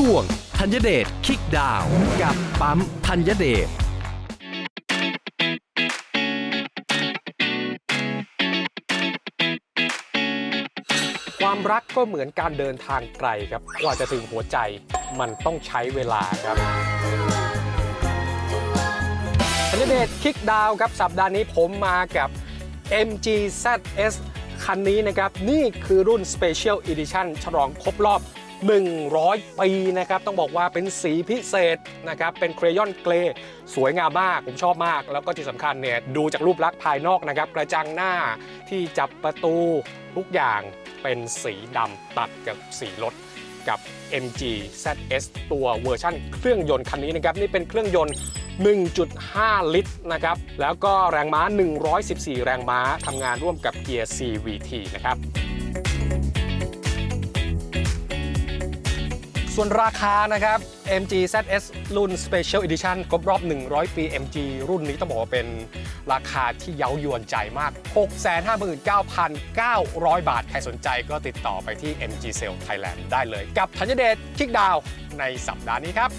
ช่วงธัญเดชคิกดาวกับปั๊มธัญเดชความรักก็เหมือนการเดินทางไกลครับ กว่าจะถึงหัวใจมันต้องใช้เวลาครับธัญเดชคิกดาวครับ สัปดาห์นี้ผมมากับ MG ZS คันนี้นะครับ นี่คือรุ่น Special Edition ฉลองครบรอบ 100 ปีนะครับ ต้องบอกว่าเป็นสีพิเศษนะครับ เป็นเครยอนเกรย์สวยงามมาก ผมชอบมาก แล้วก็ที่สำคัญเนี่ย ดูจากรูปลักษณ์ภายนอกนะครับ กระจังหน้าที่จับประตูทุกอย่างเป็นสีดำตัดกับสีรถกับ MG ZS ตัวเวอร์ชั่นเครื่องยนต์คันนี้นะครับ นี่เป็นเครื่องยนต์ 1.5 ลิตรนะครับ แล้วก็แรงม้า 114 แรงม้าทำงานร่วมกับเกียร์ CVT นะครับ ส่วนราคานะครับ MG ZS รุ่น Special Edition ครบรอบ 100 ปี MG รุ่นนี้ต้องบอกว่าเป็นราคาที่เย้ายวนใจมาก 659,900 บาท ใครสนใจก็ติดต่อไปที่ MG Sale Thailand ได้เลย กับธัญเดชคิกดาวในสัปดาห์นี้ครับ